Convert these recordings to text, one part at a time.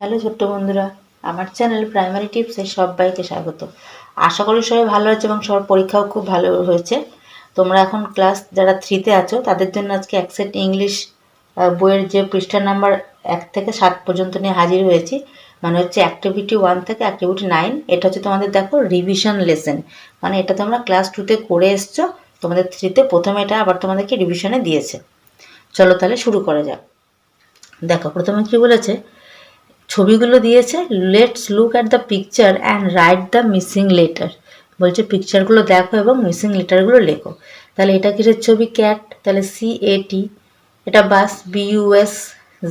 Hello ছোট্ট বন্ধুরা, আমার চ্যানেল প্রাইমারি টিপসে সবাইকে স্বাগত। আশা করি সবাই ভালো আছে এবং সবার পরীক্ষাও খুব ভালো হয়েছে। তোমরা এখন ক্লাস যারা থ্রিতে আছো, তাদের জন্য আজকে অ্যাকসেপ্ট ইংলিশ বইয়ের যে পৃষ্ঠা নাম্বার এক থেকে সাত পর্যন্ত নিয়ে হাজির হয়েছি। মানে হচ্ছে অ্যাক্টিভিটি ওয়ান থেকে অ্যাক্টিভিটি নাইন এটা হচ্ছে তোমাদের দেখো রিভিশন লেসেন মানে এটা তোমরা ক্লাস টুতে করে এসছো, তোমাদের থ্রিতে প্রথমে এটা আবার তোমাদেরকে রিভিশনে দিয়েছে। চলো তাহলে শুরু করা যাক। দেখো, প্রথমে কি বলেছে? ছবিগুলো দিয়েছে let's look at the picture and write the missing letter বলছে পিকচারগুলো দেখো এবং মিসিং লেটারগুলো লেখো। তাহলে এটা কিসের ছবি? ক্যাট তাহলে সি এ টি এটা bus BUS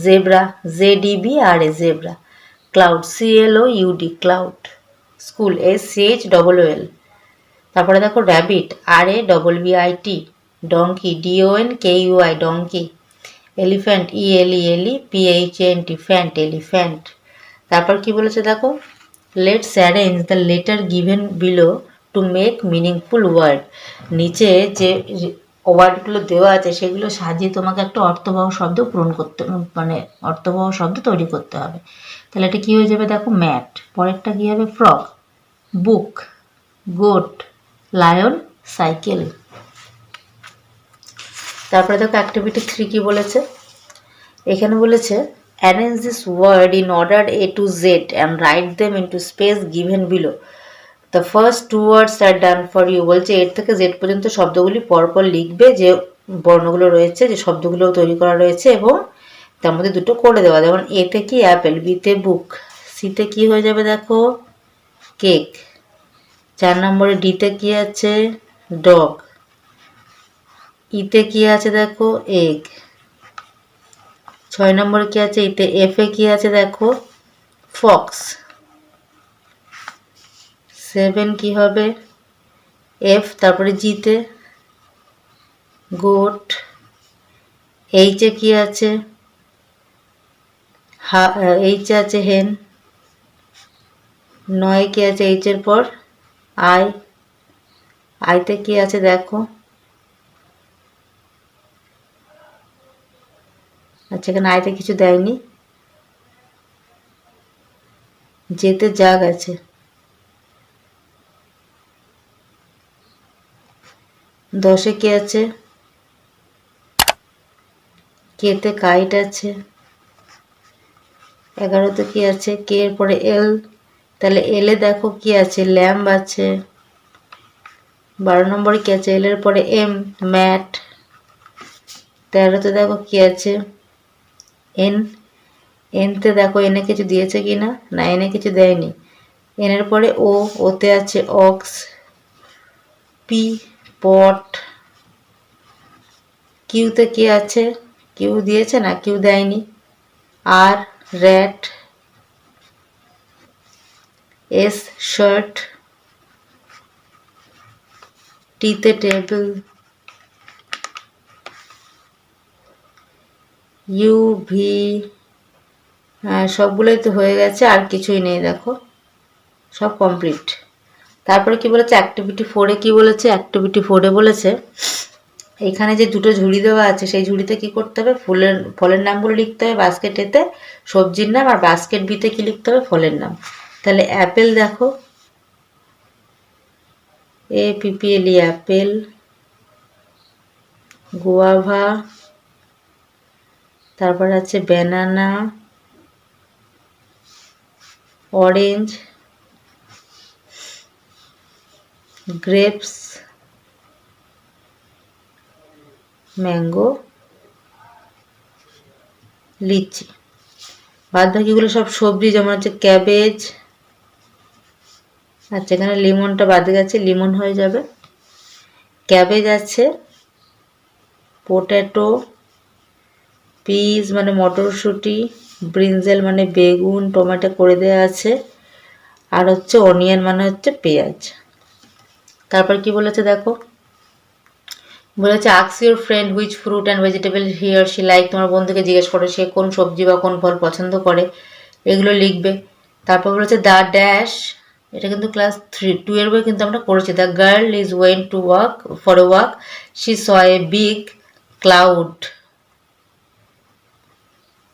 zebra ZEB R A zebra cloud C L O UD cloud school S C H double L তারপরে দেখো rabbit R A double B I T donkey DON K U I donkey elephant E L E L E P H N T ফ্যান্ট elephant তারপর কি বলেছে দেখো? Let's arrange the letter given below to make meaningful word নিচে যে ওয়ার্ডগুলো দেওয়া আছে, সেগুলো সাজিয়ে তোমাকে একটা অর্থবহ শব্দ পূরণ করতে মানে অর্থবহ শব্দ তৈরি করতে হবে। তাহলে এটা কী হয়ে যাবে দেখো? ম্যাট পরেরটা কী হবে? Frock book goat lion cycle তারপরে দেখো অ্যাক্টিভিটি থ্রি কী বলেছে? এখানে বলেছে arrange this word in order A to Z and write them into space given below the first two words are done for you বলছে, এর থেকে জেড পর্যন্ত শব্দগুলি পরপর লিখবে যে বর্ণগুলো রয়েছে, যে শব্দগুলো তৈরি করা রয়েছে এবং তার মধ্যে দুটো করে দেওয়া। যেমন এতে কি অ্যাপেল বিতে বুক সিতে কি হয়ে যাবে দেখো? কেক। চার নম্বরে ডিতে কি আছে? ডগ। ইতে কি আছে দেখো? এগ। ছয় নম্বরে কি আছে? ইতে এফ এ কি আছে দেখো? ফক্স সেভেন কি হবে? এফ তারপরে জিতে গোট এইচে কি আছে? হা এইচে আছে হেন নয় কি আছে? এইচের পর আই আইতে কি আছে দেখো? আচ্ছা এখানে আয়তে কিছু দেয়নি। যেতে জাগ আছে। দশে কি আছে? কেতে কাইট আছে? এগারোতে কি আছে? কে এর পরে এল? তাহলে এলে দেখো কি আছে? ল্যাম্ব আছে। বারো নম্বরে কি আছে? এল এর পরে এম, ম্যাট। তেরোতে দেখো কি আছে? এন এনতে দেখো এনে কিছু দিয়েছে কি না? না এনে কিছু দেয়নি। এনের পরে ও ওতে আছে অক্স পি পট কিউতে কি আছে? কিউ দিয়েছে না কিউ দেয়নি। আর র্যাট এস শার্ট টিতে টেবিল ইউ ভি হ্যাঁ সবগুলোই তো হয়ে গেছে, আর কিছুই নেই, দেখো। সব কমপ্লিট তারপরে কি বলেছে? অ্যাক্টিভিটি ফোরে কি বলেছে? অ্যাক্টিভিটি ফোরে বলেছে, এখানে যে দুটো ঝুড়ি দেওয়া আছে, সেই ঝুড়িতে কি করতে হবে? ফুলের, ফলের নামগুলো লিখতে হবে বাস্কেট এতে সবজির নাম, আর বাস্কেট বিতে কি লিখতে হবে? ফলের নাম। তাহলে অ্যাপেল দেখো। এ পিপিএল অ্যাপেল গোয়াভা তারপর আছে banana orange grapes mango lychee. বাদ বাকিগুলো সব সবজি, যেমন হচ্ছে ক্যাবেজ আচ্ছা এখানে লিমনটা বাদ গেছে লিমন হয়ে যাবে। ক্যাবেজ আছে পোট্যাটো পিস মানে মটরশুঁটি ব্রিঞ্জেল মানে বেগুন, টমেটো করে দেওয়া আছে, আর হচ্ছে অনিয়ন মানে হচ্ছে পেঁয়াজ। তারপর কি বলেছে দেখো? বলেছে আক্স your friend which fruit and vegetable here see like তোমার বন্ধুকে জিজ্ঞেস করো, সে কোন সবজি বা কোন ফল পছন্দ করে? এগুলো লিখবে। তারপর বলেছে দ্য ড্যাশ এটা কিন্তু ক্লাস থ্রি টুয়েলভে কিন্তু আমরা করেছি the girl is went to walk for walk she saw a big cloud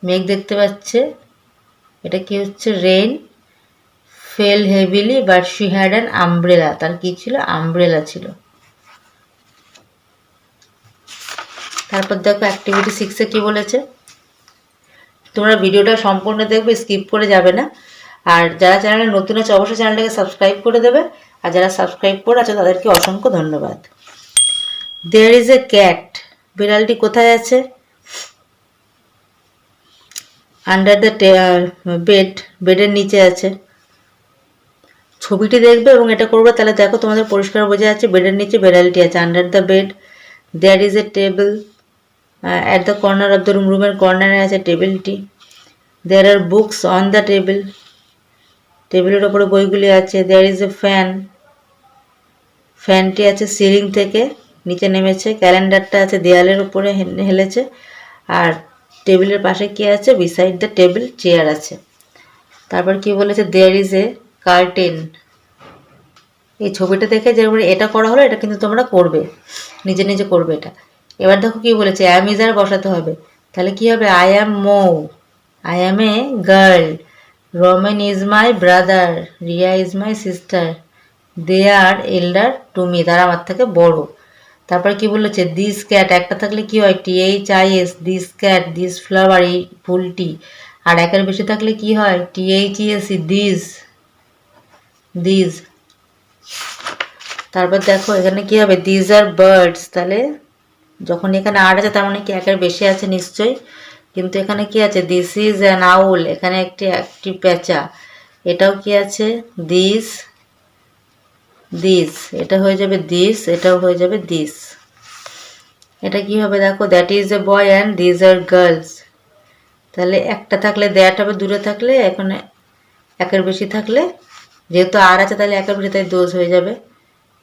মেঘ দেখতে পাচ্ছে। এটা কি হচ্ছে? Rain fell heavily but she had an umbrella তার কি ছিল? আমব্রেলা ছিল। তারপর দেখো অ্যাক্টিভিটি সিক্সে কি বলেছে? তোমরা ভিডিওটা সম্পূর্ণ দেখবে স্কিপ করে যাবে না। আর যারা চ্যানেলে নতুন আছে, অবশ্যই চ্যানেলটাকে সাবস্ক্রাইব করে দেবে। আর যারা সাবস্ক্রাইব করে আছে, তাদেরকে অসংখ্য ধন্যবাদ। দেয়ার ইজ এ ক্যাট বিড়ালটি কোথায় আছে? আন্ডার দ্য বেড বেডের নিচে আছে। ছবিটি দেখবে এবং এটা করবে, তাহলে দেখো তোমাদের পরিষ্কার বোঝা যাচ্ছে বেডের নিচে বেড়ালটি আছে। Under the bed there is a table at the corner of the room রুমের কর্নারে আছে টেবিলটি there are books on the table টেবিলের ওপরে বইগুলি আছে। দেয়ার ইজ এ ফ্যান ফ্যানটি আছে সিলিং থেকে, নিচে নেমেছে ক্যালেন্ডারটা আছে দেয়ালের উপরে হেলেছে। আর টেবিলের পাশে কি আছে? বিসাইড দ্য টেবিল চেয়ার আছে। তারপর কি বলেছে? দেয়ার ইজ এ কার্টেন এই ছবিটা দেখে যেরকম এটা করা হলো, এটা কিন্তু তোমরা করবে। নিজে নিজে করবে এটা। এবার দেখো কি বলেছে? অ্যাম ইজ আর বসাতে হবে। তাহলে কি হবে? I am Mou I am a girl Ramen is my brother Riya is my sister they are elder to me তারা আমার থেকে বড়। তারপর কি বলেছে দিস ক্যাট একটা থাকলে কি হয় T H I S this cat this flower এই ফুলটি আর একের বেশি থাকলে কি হয় T H E S this this তারপর দেখো এখানে কি হবে দিজ আর বার্ডস তাহলে যখন এখানে আর আছে তার মানে কি একের বেশি আছে নিশ্চয়ই, কিন্তু এখানে কি আছে দিস ইজ অ্যান আউল এখানে একটি একটি পেঁচা, এটাও কি আছে দিস দিস এটা হয়ে যাবে দিস এটাও হয়ে যাবে দিস এটা কি হবে দেখো that is a boy and these are girls তাহলে একটা থাকলে দ্যাট হবে দূরে থাকলে এখানে একের বেশি থাকলে, যেহেতু আর আছে তাহলে একের বেশি, তাই দোজ হয়ে যাবে।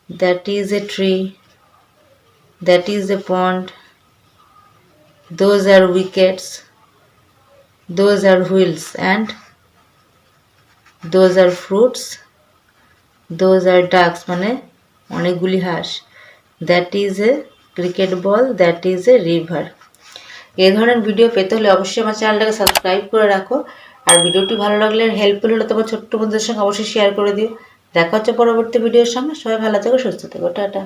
That is a tree that is a pond those are wickets those are wheels and those are fruits those are ducks মানে অনেকগুলি হাঁস। That is a cricket ball that is a river এই ধরনের video পেতে হলে অবশ্যই আমার চ্যানেলটাকে সাবস্ক্রাইব করে রাখো। আর ভিডিওটি ভালো লাগলে হেল্পফুল হলে তোমার ছোট্ট বন্ধুদের সঙ্গে অবশ্যই শেয়ার করে দিও। দেখা হচ্ছে পরবর্তী ভিডিওর সঙ্গে। সবাই ভালো থেকো, সুস্থ থেকো। টাটা।